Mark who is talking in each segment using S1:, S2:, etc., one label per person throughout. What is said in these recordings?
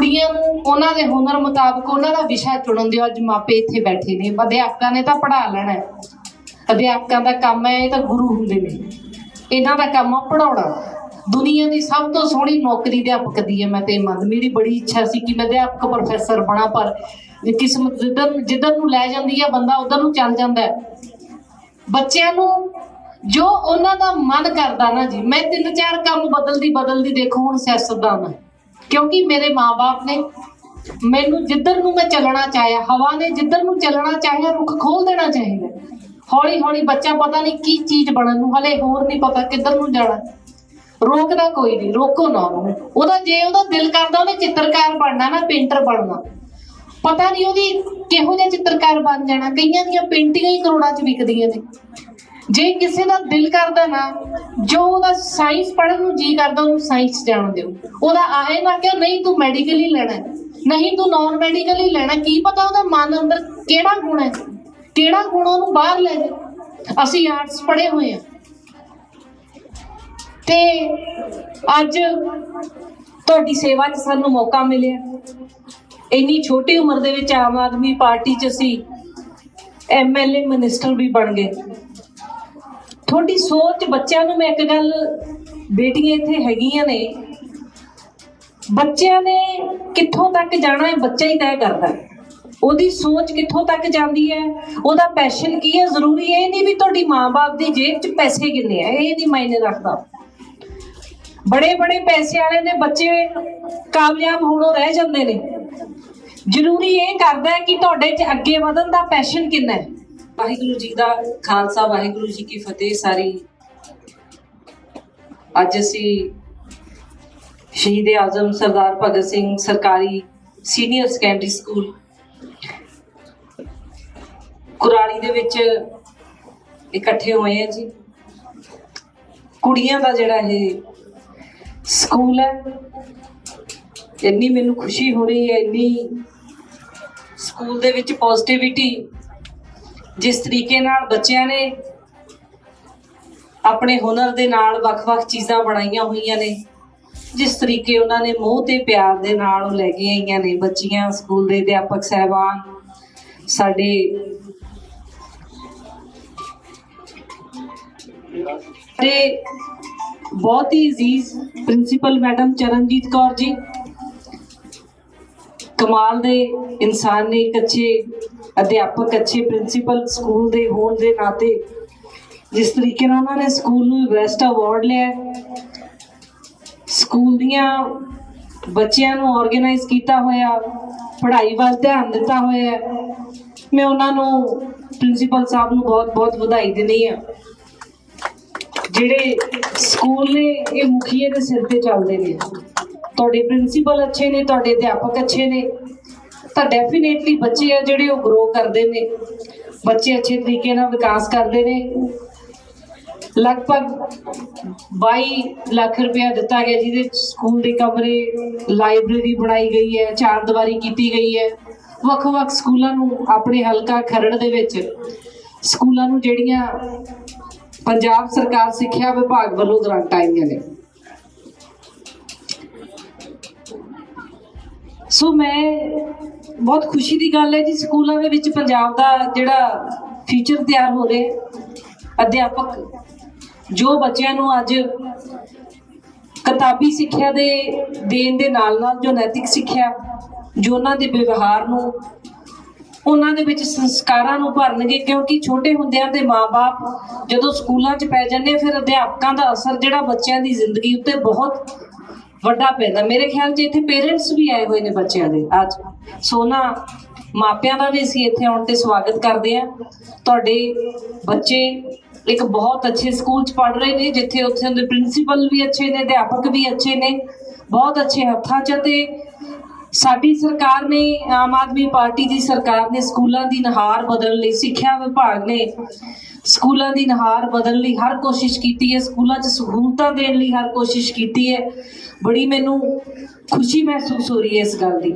S1: ਕੁੜੀਆਂ ਨੂੰ ਉਹਨਾਂ ਦੇ ਹੁਨਰ ਮੁਤਾਬਕ ਉਹਨਾਂ ਦਾ ਵਿਸ਼ਾ ਚੁਣਨ ਦਿਓ। ਅੱਜ ਮਾਪੇ ਇੱਥੇ ਬੈਠੇ ਨੇ। ਅਧਿਆਪਕਾਂ ਨੇ ਤਾਂ ਪੜ੍ਹਾ ਲੈਣਾ ਹੈ। ਅਧਿਆਪਕਾਂ ਦਾ ਕੰਮ ਹੈ, ਇਹ ਤਾਂ ਗੁਰੂ ਹੁੰਦੇ ਨੇ। ਇਹਨਾਂ ਦਾ ਕੰਮ ਆ ਪੜਾਉਣਾ ਦੁਨੀਆ ਦੀ ਸਭ ਤੋਂ ਸੋਹਣੀ ਨੌਕਰੀ ਅਧਿਆਪਕ ਦੀ ਹੈ। ਮੈਂ ਤੇ ਮੰਨ ਮੇਰੀ ਬੜੀ ਇੱਛਾ ਸੀ ਕਿ ਮੈਂ ਅਧਿਆਪਕ ਪ੍ਰੋਫੈਸਰ ਬਣਾ, ਪਰ ਕਿਸਮਤ ਜਿੱਧਰ ਜਿੱਧਰ ਨੂੰ ਲੈ ਜਾਂਦੀ ਹੈ ਬੰਦਾ, ਉਧਰ ਨੂੰ ਚੱਲ ਜਾਂਦਾ ਹੈ। ਬੱਚਿਆਂ ਨੂੰ ਜੋ ਉਹਨਾਂ ਦਾ ਮਨ ਕਰਦਾ ਨਾ ਜੀ, ਮੈਂ ਤਿੰਨ ਚਾਰ ਕੰਮ ਬਦਲਦੀ ਬਦਲਦੀ ਦੇਖੋ, ਹੁਣ ਸਿਆਸਤਦਾਨ ਹੈ। ਕਿਉਂਕਿ ਮੇਰੇ ਮਾਪੇ ਨੇ ਮੈਨੂੰ ਜਿੱਧਰ ਨੂੰ ਮੈਂ ਚੱਲਣਾ ਚਾਹਿਆ, ਹਵਾ ਨੇ ਜਿੱਧਰ ਨੂੰ ਚੱਲਣਾ ਚਾਹਿਆ, ਰੁੱਖ ਖੋਲ ਦੇਣਾ ਚਾਹੀਦਾ ਹੌਲੀ ਹੌਲੀ ਬੱਚਾ ਪਤਾ ਨਹੀਂ ਕੀ ਚੀਜ਼ ਬਣਨ ਨੂੰ, ਹਲੇ ਹੋਰ ਨਹੀਂ ਪਤਾ ਕਿੱਧਰ ਨੂੰ ਜਾਣਾ। ਰੋਕਦਾ ਕੋਈ ਨਹੀਂ, ਰੋਕੋ ਨਾ ਉਹਨੂੰ। ਉਹਦਾ ਜੇ ਉਹਦਾ ਦਿਲ ਕਰਦਾ, ਉਹਨੇ ਚਿੱਤਰਕਾਰ ਬਣਨਾ ਨਾ, ਪੇਂਟਰ ਬਣਨਾ। ਪਤਾ ਨਹੀਂ ਉਹਦੀ ਕਿਹੋ ਜਿਹਾ ਚਿੱਤਰਕਾਰ ਬਣ ਜਾਣਾ, ਕਈਆਂ ਦੀਆਂ ਪੇਂਟਿੰਗਾਂ ਹੀ ਕਰੋੜਾਂ 'ਚ ਵਿਕਦੀਆਂ ਨੇ। ਜੇ ਕਿਸੇ ਦਾ ਦਿਲ ਕਰਦਾ ਨਾ, ਜੋ ਉਹਦਾ ਸਾਇੰਸ ਪੜ੍ਹਨ ਨੂੰ ਜੀ ਕਰਦਾ, ਉਹਨੂੰ ਸਾਇੰਸ ਜਾਣ ਦਿਓ। ਉਹਦਾ ਆਏ ਨਾ ਕਿ ਨਹੀਂ, ਤੂੰ ਮੈਡੀਕਲ ਹੀ ਲੈਣਾ ਨਹੀਂ, ਤੂੰ ਨਾਨ ਮੈਡੀਕਲ ਹੀ ਲੈਣਾ ਕੀ ਪਤਾ ਉਹਦਾ ਮਨ ਅੰਦਰ ਕਿਹੜਾ ਗੁਣ ਹੈ? ਕਿਹੜਾ ਗੁਣ ਉਹਨੂੰ ਬਾਹਰ ਲੈ ਜਾ ਅਸੀਂ ਆਰਟਸ ਪੜ੍ਹੇ ਹੋਏ ਆ ਤੇ ਅੱਜ ਤੁਹਾਡੀ ਸੇਵਾ 'ਚ ਸਾਨੂੰ ਮੌਕਾ ਮਿਲਿਆ। ਇੰਨੀ ਛੋਟੀ ਉਮਰ ਦੇ ਵਿੱਚ ਆਮ ਆਦਮੀ ਪਾਰਟੀ 'ਚ ਅਸੀਂ ਐਮਐਲਏ ਮਿਨਿਸਟਰ ਵੀ ਬਣ ਗਏ। ਤੁਹਾਡੀ ਸੋਚ ਬੱਚਿਆਂ ਨੂੰ ਮੈਂ ਇੱਕ ਗੱਲ ਬੇਟੀਆਂ ਇੱਥੇ ਹੈਗੀਆਂ ਨੇ, ਬੱਚਿਆਂ ਨੇ ਕਿੱਥੋਂ ਤੱਕ ਜਾਣਾ ਹੈ, ਬੱਚਾ ਹੀ ਤੈਅ ਕਰਦਾ ਉਹਦੀ ਸੋਚ ਕਿੱਥੋਂ ਤੱਕ ਜਾਂਦੀ ਹੈ, ਉਹਦਾ ਪੈਸ਼ਨ ਕੀ ਹੈ, ਜ਼ਰੂਰੀ ਇਹ ਨਹੀਂ ਵੀ ਤੁਹਾਡੀ ਮਾਂ-ਬਾਪ ਦੀ ਜੇਬ 'ਚ ਪੈਸੇ ਕਿੰਨੇ ਆ, ਇਹ ਨਹੀਂ ਮਾਇਨੇ ਰੱਖਦਾ। ਬੜੇ ਬੜੇ ਪੈਸੇ ਵਾਲੇ ਦੇ ਬੱਚੇ ਕਾਮਯਾਬ ਹੋਣੋਂ ਰਹਿ ਜਾਂਦੇ ਨੇ। ਜ਼ਰੂਰੀ ਇਹ ਕਰਦਾ ਕਿ ਤੁਹਾਡੇ 'ਚ ਅੱਗੇ ਵਧਣ ਦਾ ਪੈਸ਼ਨ ਕਿੰਨਾ ਹੈ।
S2: ਵਾਹਿਗੁਰੂ ਜੀ ਦਾ ਖਾਲਸਾ, ਵਾਹਿਗੁਰੂ ਜੀ ਕੀ ਫਤਿਹ ਸਾਰੀ। ਅੱਜ ਅਸੀਂ ਸ਼ਹੀਦ ਆਜ਼ਮ ਸਰਦਾਰ ਭਗਤ ਸਿੰਘ ਸਰਕਾਰੀ ਸੀਨੀਅਰ ਸੈਕੰਡਰੀ ਸਕੂਲ ਕੁਰਾਲੀ ਦੇ ਵਿੱਚ ਇਕੱਠੇ ਹੋਏ ਆ ਜੀ। ਕੁੜੀਆਂ ਦਾ ਜਿਹੜਾ ਇਹ ਸਕੂਲ ਹੈ, ਇੰਨੀ ਮੈਨੂੰ ਖੁਸ਼ੀ ਹੋ ਰਹੀ ਹੈ, ਇੰਨੀ ਸਕੂਲ ਦੇ ਵਿੱਚ ਪੋਜ਼ਿਟਿਵਿਟੀ ਜਿਸ ਤਰੀਕੇ ਨਾਲ ਬੱਚਿਆਂ ਨੇ ਆਪਣੇ ਹੁਨਰ ਦੇ ਨਾਲ ਵੱਖ-ਵੱਖ ਚੀਜ਼ਾਂ ਬਣਾਈਆਂ ਹੋਈਆਂ ਨੇ, ਜਿਸ ਤਰੀਕੇ ਉਹਨਾਂ ਨੇ ਮੋਹ ਤੇ ਪਿਆਰ ਦੇ ਨਾਲ ਉਹ ਲੈ ਕੇ ਆਈਆਂ ਨੇ ਬੱਚੀਆਂ ਸਕੂਲ ਦੇ ਅਧਿਆਪਕ ਸਹਿਬਾਨ, ਸਾਡੇ ਤੇ ਬਹੁਤ ਹੀ ਅਜ਼ੀਜ਼ ਪ੍ਰਿੰਸੀਪਲ ਮੈਡਮ ਚਰਨਜੀਤ ਕੌਰ ਜੀ, ਕਮਾਲ ਦੇ ਇਨਸਾਨ ਨੇ ਇੱਕ ਅੱਛੇ ਅਧਿਆਪਕ ਅੱਛੇ ਪ੍ਰਿੰਸੀਪਲ ਸਕੂਲ ਦੇ ਹੋਣ ਦੇ ਨਾਤੇ ਜਿਸ ਤਰੀਕੇ ਨਾਲ ਉਹਨਾਂ ਨੇ ਸਕੂਲ ਨੂੰ ਬੈਸਟ ਅਵਾਰਡ ਲਿਆ ਸਕੂਲ ਦੀਆਂ ਬੱਚਿਆਂ ਨੂੰ ਆਰਗੇਨਾਈਜ਼ ਕੀਤਾ ਹੋਇਆ, ਪੜ੍ਹਾਈ ਵੱਲ ਧਿਆਨ ਦਿੱਤਾ ਹੋਇਆ ਮੈਂ ਉਹਨਾਂ ਨੂੰ ਪ੍ਰਿੰਸੀਪਲ ਸਾਹਿਬ ਨੂੰ ਬਹੁਤ-ਬਹੁਤ ਵਧਾਈ ਦਿੰਦੀ ਆ ਜਿਹੜੇ ਸਕੂਲ ਨੇ ਇਹ ਮੁਖੀਏ ਦੇ ਸਿਰ ਤੇ ਚੱਲਦੇ ਨੇ, ਤੁਹਾਡੇ ਪ੍ਰਿੰਸੀਪਲ ਅੱਛੇ ਨੇ, ਤੁਹਾਡੇ ਅਧਿਆਪਕ ਅੱਛੇ ਨੇ ਤਾਂ ਡੈਫੀਨੇਟਲੀ ਬੱਚੇ ਆ ਜਿਹੜੇ ਉਹ ਗਰੋ ਕਰਦੇ ਨੇ। ਬੱਚੇ ਅੱਛੇ ਤਰੀਕੇ ਨਾਲ ਵਿਕਾਸ ਕਰਦੇ ਨੇ। ਲਗਭਗ 22 ਲੱਖ ਰੁਪਇਆ ਦਿੱਤਾ ਗਿਆ ਜਿਹਦੇ ਸਕੂਲ ਦੇ ਕਮਰੇ, ਲਾਇਬ੍ਰੇਰੀ ਬਣਾਈ ਗਈ ਹੈ, ਚਾਰ ਦੀਵਾਰੀ ਕੀਤੀ ਗਈ ਹੈ। ਵੱਖ-ਵੱਖ ਸਕੂਲਾਂ ਨੂੰ ਆਪਣੇ ਹਲਕਾ ਖਰੜ ਦੇ ਵਿੱਚ ਸਕੂਲਾਂ ਨੂੰ ਜਿਹੜੀਆਂ ਪੰਜਾਬ ਸਰਕਾਰ, ਸਿੱਖਿਆ ਵਿਭਾਗ ਵੱਲੋਂ ਗ੍ਰਾਂਟਾਂ ਆਈਆਂ ਨੇ। ਸੋ ਮੈਂ ਬਹੁਤ ਖੁਸ਼ੀ ਦੀ ਗੱਲ ਹੈ ਜੀ, ਸਕੂਲਾਂ ਦੇ ਵਿੱਚ ਪੰਜਾਬ ਦਾ ਜਿਹੜਾ ਫਿਊਚਰ ਤਿਆਰ ਹੋ ਰਿਹਾ ਅਧਿਆਪਕ, ਜੋ ਬੱਚਿਆਂ ਨੂੰ ਅੱਜ ਕਿਤਾਬੀ ਸਿੱਖਿਆ ਦੇ ਦੇਣ ਦੇ ਨਾਲ ਨਾਲ ਜੋ ਨੈਤਿਕ ਸਿੱਖਿਆ, ਜੋ ਉਹਨਾਂ ਦੇ ਵਿਵਹਾਰ ਨੂੰ, ਉਹਨਾਂ ਦੇ ਵਿੱਚ ਸੰਸਕਾਰਾਂ ਨੂੰ ਭਰਨਗੇ, ਕਿਉਂਕਿ ਛੋਟੇ ਹੁੰਦਿਆਂ ਦੇ ਮਾਪੇ ਜਦੋਂ ਸਕੂਲਾਂ 'ਚ ਪੈ ਜਾਂਦੇ ਫਿਰ ਅਧਿਆਪਕਾਂ ਦਾ ਅਸਰ ਜਿਹੜਾ ਬੱਚਿਆਂ ਦੀ ਜ਼ਿੰਦਗੀ ਉੱਤੇ ਬਹੁਤ ਵੱਡਾ ਪੈਂਦਾ ਮੇਰੇ ਖਿਆਲ 'ਚ ਇੱਥੇ ਪੇਰੈਂਟਸ ਵੀ ਆਏ ਹੋਏ ਨੇ ਬੱਚਿਆਂ ਦੇ ਅੱਜ। ਸੋਨਾ ਮਾਪਿਆਂ ਦਾ ਵੀ ਅਸੀਂ ਇੱਥੇ ਆਉਣ ਤੇ ਸਵਾਗਤ ਕਰਦੇ ਆ ਤੁਹਾਡੇ ਬੱਚੇ ਇੱਕ ਬਹੁਤ ਅੱਛੇ ਸਕੂਲ 'ਚ ਪੜ੍ਹ ਰਹੇ ਨੇ, ਜਿੱਥੇ ਉੱਥੇ ਦੇ ਪ੍ਰਿੰਸੀਪਲ ਵੀ ਅੱਛੇ ਨੇ, ਅਧਿਆਪਕ ਵੀ ਅੱਛੇ ਨੇ, ਬਹੁਤ ਅੱਛੇ ਹੱਥਾਂ 'ਚ ਤੇ ਸਾਡੀ ਸਰਕਾਰ ਨੇ, ਆਮ ਆਦਮੀ ਪਾਰਟੀ ਦੀ ਸਰਕਾਰ ਨੇ ਸਕੂਲਾਂ ਦੀ ਨਹਾਰ ਬਦਲਣ ਲਈ ਸਿੱਖਿਆ ਵਿਭਾਗ ਨੇ ਸਕੂਲਾਂ ਦੀ ਨਹਾਰ ਬਦਲਣ ਲਈ ਹਰ ਕੋਸ਼ਿਸ਼ ਕੀਤੀ ਹੈ, ਸਕੂਲਾਂ 'ਚ ਸਹੂਲਤਾਂ ਦੇਣ ਲਈ ਹਰ ਕੋਸ਼ਿਸ਼ ਕੀਤੀ ਹੈ। ਬੜੀ ਮੈਨੂੰ ਖੁਸ਼ੀ ਮਹਿਸੂਸ ਹੋ ਰਹੀ ਹੈ ਇਸ ਗੱਲ ਦੀ।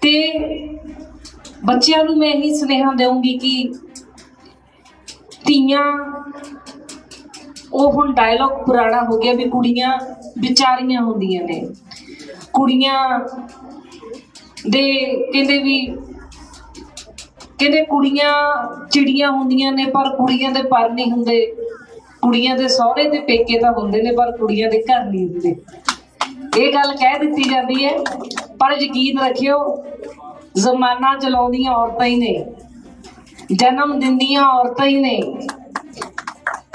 S2: ਤੇ ਬੱਚਿਆਂ ਨੂੰ ਮੈਂ ਇਹੀ ਸੁਨੇਹਾ ਦੇਵਾਂਗੀ ਕਿ ਧੀਆਂ, ਉਹ ਹੁਣ ਡਾਇਲੌਗ ਪੁਰਾਣਾ ਹੋ ਗਿਆ ਵੀ ਕੁੜੀਆਂ ਵਿਚਾਰੀਆਂ ਹੁੰਦੀਆਂ ਨੇ। ਕੁੜੀਆਂ ਦੇ ਕਹਿੰਦੇ ਵੀ ਕਹਿੰਦੇ ਕੁੜੀਆਂ ਚਿੜੀਆਂ ਹੁੰਦੀਆਂ ਨੇ, ਪਰ ਕੁੜੀਆਂ ਦੇ ਪਰ ਨਹੀਂ ਹੁੰਦੇ। ਕੁੜੀਆਂ ਦੇ ਸਹੁਰੇ ਤੇ ਪੇਕੇ ਤਾਂ ਹੁੰਦੇ ਨੇ, ਪਰ ਕੁੜੀਆਂ ਦੇ ਘਰ ਨਹੀਂ ਹੁੰਦੇ। ਇਹ ਗੱਲ ਕਹਿ ਦਿੱਤੀ ਜਾਂਦੀ ਹੈ। ਪਰ ਯਕੀਨ ਰੱਖਿਓ, ਜ਼ਮਾਨਾ ਚਲਾਉਂਦੀਆਂ ਔਰਤਾਂ ਹੀ ਨੇ। ਜਨਮ ਦਿੰਦੀਆਂ ਔਰਤਾਂ ਹੀ ਨੇ।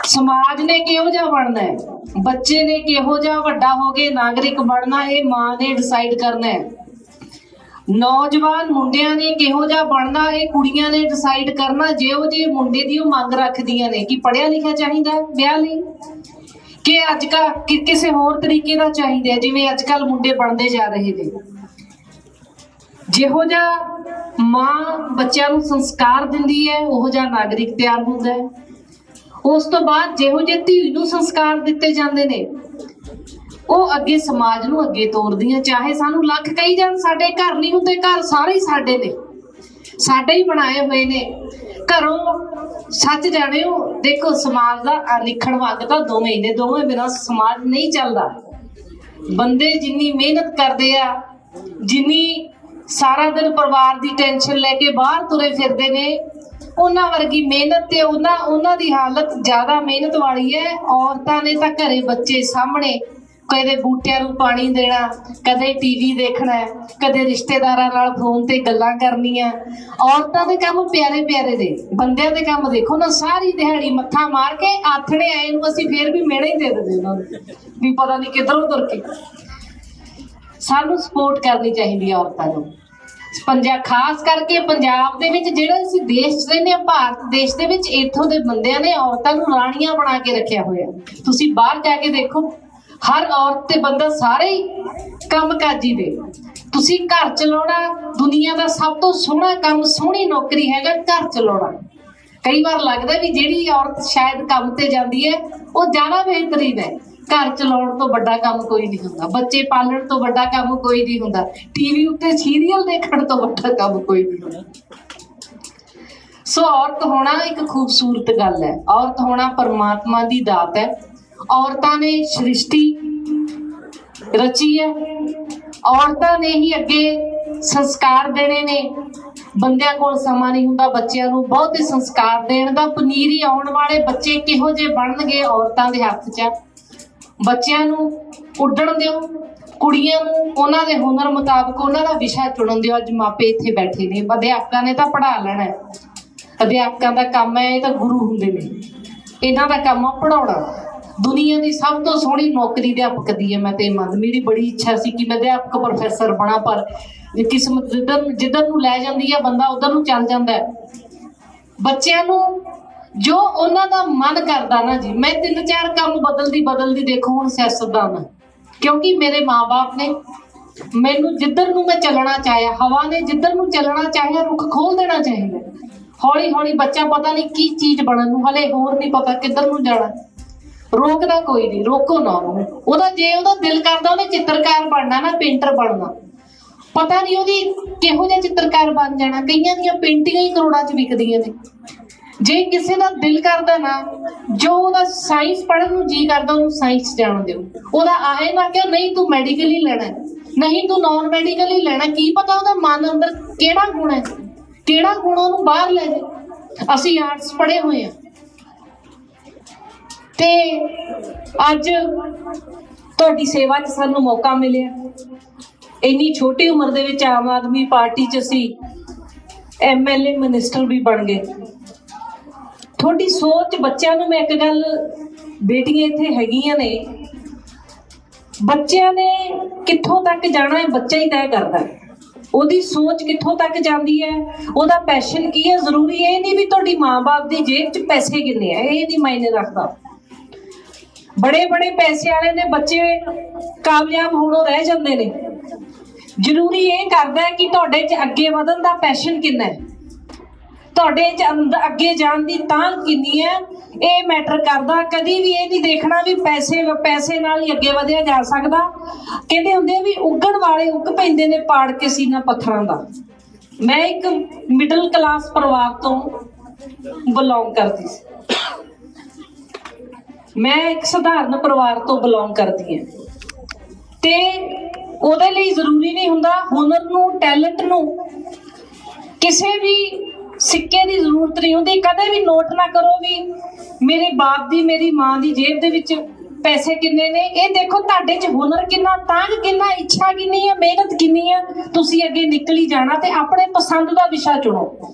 S2: ਸਮਾਜ ਨੇ ਕਿਹੋ ਜਿਹਾ ਬਣਨਾ ਹੈ? ਬੱਚੇ ਨੇ ਕਿਹੋ ਜਿਹਾ ਵੱਡਾ ਹੋ ਕੇ ਨਾਗਰਿਕ ਬਣਨਾ ਇਹ ਮਾਂ ਨੇ ਡਿਸਾਈਡ ਕਰਨਾ ਹੈ। ਨੌਜਵਾਨ ਮੁੰਡਿਆਂ ਨੇ ਕਿਹੋ ਜਿਹਾ ਬਣਨਾ, ਇਹ ਕੁੜੀਆਂ ਨੇ ਡਿਸਾਈਡ ਕਰਨਾ, ਜਿਹੋ ਜਿਹੇ ਮੁੰਡੇ ਦੀ ਉਹ ਮੰਗ ਰੱਖਦੀਆਂ ਨੇ, ਕਿ ਪੜ੍ਹਿਆ ਲਿਖਿਆ ਚਾਹੀਦਾ ਵਿਆਹ ਲਈ? ਕਿ ਅੱਜ ਕੱਲ ਕਿਸੇ ਹੋਰ ਤਰੀਕੇ ਦਾ ਚਾਹੀਦਾ ਜਿਵੇਂ ਅੱਜ ਕੱਲ ਮੁੰਡੇ ਬਣਦੇ ਜਾ ਰਹੇ ਨੇ? ਜਿਹੋ ਜਿਹਾ ਮਾਂ ਬੱਚਿਆਂ ਨੂੰ ਸੰਸਕਾਰ ਦਿੰਦੀ ਹੈ, ਉਹੋ ਜਿਹਾ ਨਾਗਰਿਕ ਤਿਆਰ ਹੁੰਦਾ ਹੈ। ਉਸ ਤੋਂ ਬਾਅਦ ਜਿਹੋ ਜਿਹੇ ਧੀ ਨੂੰ ਸੰਸਕਾਰ ਦਿੱਤੇ ਜਾਂਦੇ ਨੇ ਉਹ ਅੱਗੇ ਸਮਾਜ ਨੂੰ ਅੱਗੇ ਤੋਰਦੀਆਂ, ਚਾਹੇ ਸਾਨੂੰ ਲੱਖ ਕਹੀ ਜਾਣ, ਸਾਡੇ ਘਰ ਨਹੀਂ ਹੁੰਦੇ, ਘਰ ਸਾਰੇ ਹੀ ਸਾਡੇ ਨੇ। ਸਾਡੇ ਹੀ ਬਣਾਏ ਹੋਏ ਨੇ। ਘਰੋਂ ਸੱਚ ਜਾਣਿਓ, ਦੇਖੋ ਸਮਾਜ ਦਾ ਅਨਿਖਣ ਵੰਗ ਤਾਂ ਦੋਵੇਂ ਹੀ ਨੇ, ਦੋਵੇਂ ਬਿਨਾਂ ਸਮਾਜ ਨਹੀਂ ਚੱਲਦਾ। ਬੰਦੇ ਜਿੰਨੀ ਮਿਹਨਤ ਕਰਦੇ ਆ, ਜਿੰਨੀ ਸਾਰਾ ਦਿਨ ਪਰਿਵਾਰ ਦੀ ਟੈਨਸ਼ਨ ਲੈ ਕੇ ਬਾਹਰ ਤੁਰੇ ਫਿਰਦੇ ਨੇ, ਉਹਨਾਂ ਵਰਗੀ ਮਿਹਨਤ ਤੇ ਉਹਨਾਂ ਉਹਨਾਂ ਦੀ ਹਾਲਤ ਜ਼ਿਆਦਾ ਮਿਹਨਤ ਵਾਲੀ ਹੈ। ਔਰਤਾਂ ਨੇ ਤਾਂ ਘਰੇ ਬੱਚੇ ਸਾਹਮਣੇ ਕਦੇ ਬੂਟਿਆਂ ਨੂੰ ਪਾਣੀ ਦੇਣਾ, ਕਦੇ ਟੀਵੀ ਦੇਖਣਾ, ਕਦੇ ਰਿਸ਼ਤੇਦਾਰਾਂ ਨਾਲ ਫੋਨ ਤੇ ਗੱਲਾਂ ਕਰਨੀਆਂ। ਔਰਤਾਂ ਦੇ ਕੰਮ ਪਿਆਰੇ ਪਿਆਰੇ ਦੇ ਬੰਦਿਆਂ ਦੇ ਕੰਮ ਦੇਖੋ ਨਾ, ਸਾਰੀ ਦਿਹਾੜੀ ਮੱਥਾ ਮਾਰ ਕੇ ਆਥਣੇ ਆਏ ਨੂੰ ਅਸੀਂ ਫੇਰ ਵੀ ਮਿਹਣੇ ਹੀ ਦੇ ਦਿੰਦੇ ਉਹਨਾਂ ਨੂੰ, ਵੀ ਪਤਾ ਨਹੀਂ ਕਿੱਧਰੋਂ ਤੁਰ ਕੇ। ਸਾਨੂੰ ਸਪੋਰਟ ਕਰਨੀ ਚਾਹੀਦੀ ਹੈ ਔਰਤਾਂ ਨੂੰ। ਪੰਜਾਬ ਖਾਸ ਕਰਕੇ ਪੰਜਾਬ ਦੇ ਵਿੱਚ ਜਿਹੜਾ ਅਸੀਂ ਦੇਸ਼ 'ਚ ਰਹਿੰਦੇ ਹਾਂ, ਭਾਰਤ ਦੇਸ਼ ਦੇ ਵਿੱਚ ਇੱਥੋਂ ਦੇ ਬੰਦਿਆਂ ਨੇ ਔਰਤਾਂ ਨੂੰ ਰਾਣੀਆਂ ਬਣਾ ਕੇ ਰੱਖਿਆ ਹੋਇਆ। ਤੁਸੀਂ ਬਾਹਰ ਜਾ ਕੇ ਦੇਖੋ ਹਰ ਔਰਤ ਤੇ ਬੰਦਾ ਸਾਰੇ ਹੀ ਕੰਮਕਾਜੀ ਦੇ। ਤੁਸੀਂ ਘਰ ਚਲਾਉਣਾ, ਦੁਨੀਆ ਦਾ ਸਭ ਤੋਂ ਸੋਹਣਾ ਕੰਮ, ਸੋਹਣੀ ਨੌਕਰੀ ਹੈਗਾ ਘਰ ਚਲਾਉਣਾ। ਕਈ ਵਾਰ ਲੱਗਦਾ ਵੀ ਜਿਹੜੀ ਔਰਤ ਸ਼ਾਇਦ ਕੰਮ ਤੇ ਜਾਂਦੀ ਹੈ, ਉਹ ਜ਼ਿਆਦਾ ਬਿਹਤਰੀਨ ਹੈ। ਘਰ ਚਲਾਉਣ ਤੋਂ ਵੱਡਾ ਕੰਮ ਕੋਈ ਨਹੀਂ ਹੁੰਦਾ। ਬੱਚੇ ਪਾਲਣ ਤੋਂ ਵੱਡਾ ਕੰਮ ਕੋਈ ਨਹੀਂ ਹੁੰਦਾ। ਟੀਵੀ ਉੱਤੇ ਸੀਰੀਅਲ ਦੇਖਣ ਤੋਂ ਵੱਡਾ ਕੰਮ ਕੋਈ ਨਹੀਂ ਹੁੰਦਾ। ਸੋ ਔਰਤ ਹੋਣਾ ਇੱਕ ਖੂਬਸੂਰਤ ਗੱਲ ਹੈ। ਔਰਤ ਹੋਣਾ ਪਰਮਾਤਮਾ ਦੀ ਦਾਤ ਹੈ। ਔਰਤਾਂ ਨੇ ਸ੍ਰਿਸ਼ਟੀ ਰਚੀ ਹੈ। ਔਰਤਾਂ ਨੇ ਹੀ ਅੱਗੇ ਸੰਸਕਾਰ ਦੇਣੇ ਨੇ। ਬੰਦਿਆਂ ਕੋਲ ਸਮਾਂ ਨਹੀਂ ਹੁੰਦਾ, ਬੱਚਿਆਂ ਨੂੰ ਬਹੁਤੇ ਸੰਸਕਾਰ ਦੇਣ ਦਾ। ਪਨੀਰੀ ਆਉਣ ਵਾਲੇ ਬੱਚੇ ਕਿਹੋ ਜਿਹੇ ਬਣਨਗੇ ਔਰਤਾਂ ਦੇ ਹੱਥ 'ਚ? ਬੱਚਿਆਂ ਨੂੰ ਉੱਡਣ ਦਿਓ। ਕੁੜੀਆਂ ਨੂੰ ਉਹਨਾਂ ਦੇ ਹੁਨਰ ਮੁਤਾਬਕ ਉਹਨਾਂ ਦਾ ਵਿਸ਼ਾ ਚੁਣਨ ਦਿਓ। ਅੱਜ ਮਾਪੇ ਇੱਥੇ ਬੈਠੇ ਨੇ। ਅਧਿਆਪਕਾਂ ਨੇ ਤਾਂ ਪੜ੍ਹਾ ਲੈਣਾ ਅਧਿਆਪਕਾਂ ਦਾ ਕੰਮ ਹੈ, ਇਹ ਤਾਂ ਗੁਰੂ ਹੁੰਦੇ ਨੇ। ਇਹਨਾਂ ਦਾ ਕੰਮ ਆ ਪੜਾਉਣਾ ਦੁਨੀਆ ਦੀ ਸਭ ਤੋਂ ਸੋਹਣੀ ਨੌਕਰੀ ਅਧਿਆਪਕ ਦੀ ਹੈ। ਮੈਂ ਤੇ ਮੰਨ, ਮੇਰੀ ਬੜੀ ਇੱਛਾ ਸੀ ਕਿ ਮੈਂ ਅਧਿਆਪਕ ਪ੍ਰੋਫੈਸਰ ਬਣਾ, ਪਰ ਕਿਸਮਤ ਜਿੱਧਰ ਜਿੱਧਰ ਨੂੰ ਲੈ ਜਾਂਦੀ ਹੈ ਬੰਦਾ ਉਧਰ ਨੂੰ ਚੱਲ ਜਾਂਦਾ ਹੈ। ਬੱਚਿਆਂ ਨੂੰ ਜੋ ਉਹਨਾਂ ਦਾ ਮਨ ਕਰਦਾ ਨਾ ਜੀ, ਮੈਂ ਤਿੰਨ ਚਾਰ ਕੰਮ ਬਦਲਦੀ ਬਦਲਦੀ ਦੇਖੋ ਹੁਣ ਸਿਆਸਤਦਾਨ ਕਿਉਂਕਿ ਮੇਰੇ ਮਾਪੇ ਨੇ ਮੈਨੂੰ ਜਿੱਧਰ ਨੂੰ ਮੈਂ ਚੱਲਣਾ ਚਾਹਿਆ, ਹਵਾ ਨੇ ਜਿੱਧਰ ਨੂੰ ਚੱਲਣਾ ਚਾਹਿਆ, ਰੁੱਖ ਖੋਲ ਦੇਣਾ ਚਾਹੀਦਾ ਹੌਲੀ ਹੌਲੀ ਬੱਚਾ ਪਤਾ ਨਹੀਂ ਕੀ ਚੀਜ਼ ਬਣਨ ਨੂੰ, ਹਲੇ ਹੋਰ ਨਹੀਂ ਪਤਾ ਕਿੱਧਰ ਨੂੰ ਜਾਣਾ। ਰੋਕਦਾ ਕੋਈ ਨਹੀਂ ਰੋਕੋ ਨਾ ਉਹਨੂੰ। ਉਹਦਾ ਜੇ ਉਹਦਾ ਦਿਲ ਕਰਦਾ, ਉਹਨੇ ਚਿੱਤਰਕਾਰ ਬਣਨਾ ਨਾ, ਪੇਂਟਰ ਬਣਨਾ। ਪਤਾ ਨਹੀਂ ਉਹਦੀ ਕਿਹੋ ਜਿਹਾ ਚਿੱਤਰਕਾਰ ਬਣ ਜਾਣਾ। ਕਈਆਂ ਦੀਆਂ ਪੇਂਟਿੰਗਾਂ ਹੀ ਕਰੋੜਾਂ 'ਚ ਵਿਕਦੀਆਂ ਨੇ। ਜੇ ਕਿਸੇ ਦਾ ਦਿਲ ਕਰਦਾ ਨਾ, ਜੋ ਉਹਦਾ ਸਾਇੰਸ ਪੜ੍ਹਨ ਨੂੰ ਜੀ ਕਰਦਾ, ਉਹਨੂੰ ਸਾਇੰਸ ਜਾਣ ਦਿਓ। ਉਹਦਾ ਆਏ ਨਾ ਕਿ ਨਹੀਂ, ਤੂੰ ਮੈਡੀਕਲ ਹੀ ਲੈਣਾ ਨਹੀਂ, ਤੂੰ ਨਾਨ ਮੈਡੀਕਲ ਹੀ ਲੈਣਾ ਕੀ ਪਤਾ ਉਹਦਾ ਮਨ ਅੰਦਰ ਕਿਹੜਾ ਗੁਣ ਹੈ? ਕਿਹੜਾ ਗੁਣ ਉਹਨੂੰ ਬਾਹਰ ਲੈ ਜਾਏ? ਅਸੀਂ ਆਰਟਸ ਪੜ੍ਹੇ ਹੋਏ ਆ ਤੇ ਅੱਜ ਤੁਹਾਡੀ ਸੇਵਾ 'ਚ ਸਾਨੂੰ ਮੌਕਾ ਮਿਲਿਆ। ਇੰਨੀ ਛੋਟੀ ਉਮਰ ਦੇ ਵਿੱਚ ਆਮ ਆਦਮੀ ਪਾਰਟੀ 'ਚ ਅਸੀਂ ਐਮਐਲਏ ਮਿਨਿਸਟਰ ਵੀ ਬਣ ਗਏ। ਤੁਹਾਡੀ ਸੋਚ ਬੱਚਿਆਂ ਨੂੰ ਮੈਂ ਇੱਕ ਗੱਲ, ਬੇਟੀਆਂ ਇੱਥੇ ਹੈਗੀਆਂ ਨੇ। ਬੱਚਿਆਂ ਨੇ ਕਿੱਥੋਂ ਤੱਕ ਜਾਣਾ ਹੈ, ਬੱਚਾ ਹੀ ਤੈਅ ਕਰਦਾ ਹੈ। ਉਹਦੀ ਸੋਚ ਕਿੱਥੋਂ ਤੱਕ ਜਾਂਦੀ ਹੈ, ਉਹਦਾ ਪੈਸ਼ਨ ਕੀ ਹੈ, ਜ਼ਰੂਰੀ ਇਹ ਨਹੀਂ ਵੀ ਤੁਹਾਡੀ ਮਾਂ-ਬਾਪ ਦੀ ਜੇਬ 'ਚ ਪੈਸੇ ਕਿੰਨੇ ਆ, ਇਹ ਨਹੀਂ ਮਾਇਨੇ ਰੱਖਦਾ। ਬੜੇ ਬੜੇ ਪੈਸੇ ਵਾਲੇ ਦੇ ਬੱਚੇ ਕਾਮਯਾਬ ਹੋਣੋਂ ਰਹਿ ਜਾਂਦੇ ਨੇ। ਜ਼ਰੂਰੀ ਇਹ ਕਰਦਾ ਹੈ ਕਿ ਤੁਹਾਡੇ 'ਚ ਅੱਗੇ ਵਧਣ ਦਾ ਪੈਸ਼ਨ ਕਿੰਨਾ ਹੈ? ਤੁਹਾਡੇ 'ਚ ਅੱਗੇ ਜਾਣ ਦੀ ਤਾਂ ਕਿੰਨੀ ਹੈ? ਇਹ ਮੈਟਰ ਕਰਦਾ, ਕਦੀ ਵੀ ਇਹ ਨਹੀਂ ਦੇਖਣਾ ਵੀ ਪੈਸੇ ਪੈਸੇ ਨਾਲ ਹੀ ਅੱਗੇ ਵਧਿਆ ਜਾ ਸਕਦਾ। ਕਹਿੰਦੇ ਹੁੰਦੇ ਆ ਵੀ ਉੱਗਣ ਵਾਲੇ ਉੱਗ ਪੈਂਦੇ ਨੇ ਪਾੜ ਕੇ ਸੀਨਾ ਪੱਥਰਾਂ ਦਾ। ਮੈਂ ਇੱਕ ਮਿਡਲ ਕਲਾਸ ਪਰਿਵਾਰ ਤੋਂ ਬਿਲੋਂਗ ਕਰਦੀ ਸੀ। ਮੈਂ ਇੱਕ ਸਧਾਰਨ ਪਰਿਵਾਰ ਤੋਂ ਬਿਲੋਂਗ ਕਰਦੀ ਹਾਂ। ਤੇ ਉਹਦੇ ਲਈ ਜ਼ਰੂਰੀ ਨਹੀਂ ਹੁੰਦਾ ਹੁਨਰ ਨੂੰ ਟੈਲੈਂਟ ਨੂੰ। ਕਿਸੇ ਵੀ ਸਿੱਕੇ ਦੀ ਜ਼ਰੂਰਤ ਨਹੀਂ ਹੁੰਦੀ। ਕਦੇ ਵੀ ਨੋਟ ਨਾ ਕਰੋ ਵੀ ਮੇਰੇ ਬਾਪ ਦੀ, ਮੇਰੀ ਮਾਂ ਦੀ ਜੇਬ ਦੇ ਵਿੱਚ ਪੈਸੇ ਕਿੰਨੇ ਨੇ। ਇਹ ਦੇਖੋ ਤੁਹਾਡੇ 'ਚ ਹੁਨਰ ਕਿੰਨਾ ਤਾਂਗ ਕਿੰਨਾ, ਇੱਛਾ ਕਿੰਨੀ ਹੈ ਮਿਹਨਤ ਕਿੰਨੀ ਹੈ ਤੁਸੀਂ ਅੱਗੇ ਨਿਕਲੀ ਜਾਣਾ ਤੇ ਆਪਣੇ ਪਸੰਦ ਦਾ ਵਿਸ਼ਾ ਚੁਣੋ।